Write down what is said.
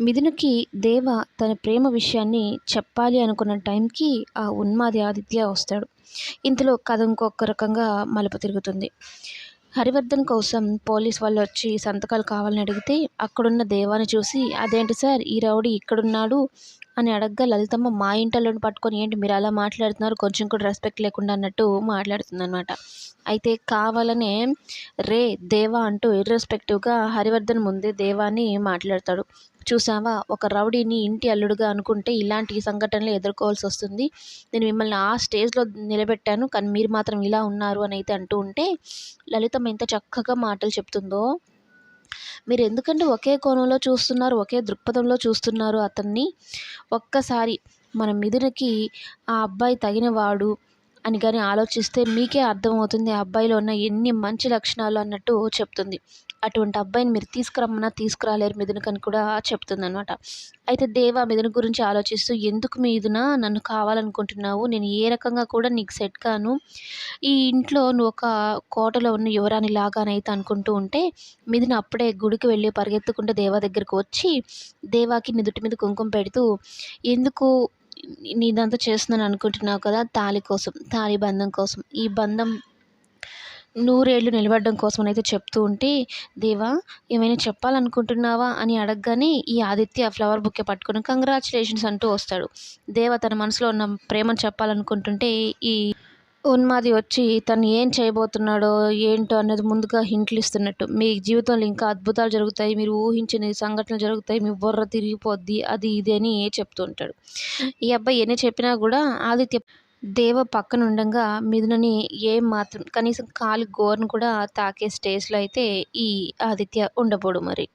మిథునకి దేవ తన ప్రేమ విషయాన్ని చెప్పాలి అనుకున్న టైంకి ఆ ఉన్మాది ఆదిత్య వస్తాడు. ఇంతలో కథ ఇంకొక రకంగా మలుపు తిరుగుతుంది. హరివర్ధన్ కోసం పోలీస్ వాళ్ళు వచ్చి సంతకాలు కావాలని అడిగితే అక్కడున్న దేవాన్ని చూసి అదేంటి సార్ ఈ రౌడీ ఇక్కడున్నాడు అని అడగ్గా లలితమ్మ మా ఇంటల్లోని పట్టుకొని ఏంటి మీరు అలా మాట్లాడుతున్నారు? కొంచెం కూడా రెస్పెక్ట్ లేకుండా అన్నట్టు మాట్లాడుతుందనమాట అయితే కావాలనే రే దేవా అంటూ ఇర్రెస్పెక్టివ్గా హరివర్ధన్ ముందే దేవాని మాట్లాడతాడు. చూసావా? ఒక రౌడీని ఇంటి అల్లుడుగా అనుకుంటే ఇలాంటి సంఘటనలు ఎదుర్కోవాల్సి వస్తుంది. నేను మిమ్మల్ని ఆ స్టేజ్లో నిలబెట్టాను కానీ మీరు మాత్రం ఇలా ఉన్నారు అని అయితే అంటూ ఉంటే లలితమ్మ ఎంత చక్కగా మాటలు చెప్తుందో మీరు ఎందుకంటే ఒకే కోణంలో చూస్తున్నారు ఒకే దృక్పథంలో చూస్తున్నారు అతన్ని? ఒక్కసారి మన మిథునకి ఆ అబ్బాయి తగినవాడు అని కానీ ఆలోచిస్తే మీకే అర్థమవుతుంది ఆ అబ్బాయిలో ఉన్న ఎన్ని మంచి లక్షణాలు అన్నట్టు చెప్తుంది. అటువంటి అబ్బాయిని మీరు తీసుకురమ్మన్నా తీసుకురాలేరు మిథునకని కూడా చెప్తుంది అనమాట అయితే దేవ మిథున గురించి ఆలోచిస్తూ ఎందుకు మీదున నన్ను కావాలనుకుంటున్నావు? నేను ఏ రకంగా కూడా నీకు సెట్ కాను. ఈ ఇంట్లో నువ్వు ఒక కోటలో ఉన్న యువరాని లాగానైతే అనుకుంటూ ఉంటే మిథున అప్పుడే గుడికి వెళ్ళి పరిగెత్తుకుంటే దేవా దగ్గరికి వచ్చి దేవాకి నిదుటి మీద కుంకుమ పెడుతూ ఎందుకు నీదంతా చేస్తున్నాను అనుకుంటున్నావు కదా తాళి కోసం తాళి బంధం కోసం. ఈ బంధం నూరేళ్ళు నిలబడడం కోసం అయితే చెప్తూ ఉంటే దేవా ఏమైనా చెప్పాలనుకుంటున్నావా అని అడగగానే ఈ ఆదిత్య ఫ్లవర్ బుక్కే పట్టుకుని కంగ్రాచులేషన్స్ అంటూ వస్తాడు. దేవ తన మనసులో ఉన్న ప్రేమను చెప్పాలనుకుంటుంటే ఈ ఉన్మాది వచ్చి తను ఏం చేయబోతున్నాడో ఏంటో అనేది ముందుగా హింట్లు ఇస్తున్నట్టు. మీ జీవితంలో ఇంకా అద్భుతాలు జరుగుతాయి మీరు ఊహించని సంఘటనలు జరుగుతాయి మీ బుర్ర తిరిగిపోద్ది అది ఇది అని చెప్తూ ఉంటాడు. ఈ అబ్బాయి ఎన్ని చెప్పినా కూడా ఆదిత్య దేవ పక్కన ఉండగా మిథునని ఏం మాత్రం కనీసం కాలి గోరను కూడా తాకే స్టేజ్లో అయితే ఈ ఆదిత్య ఉండబోడు మరి.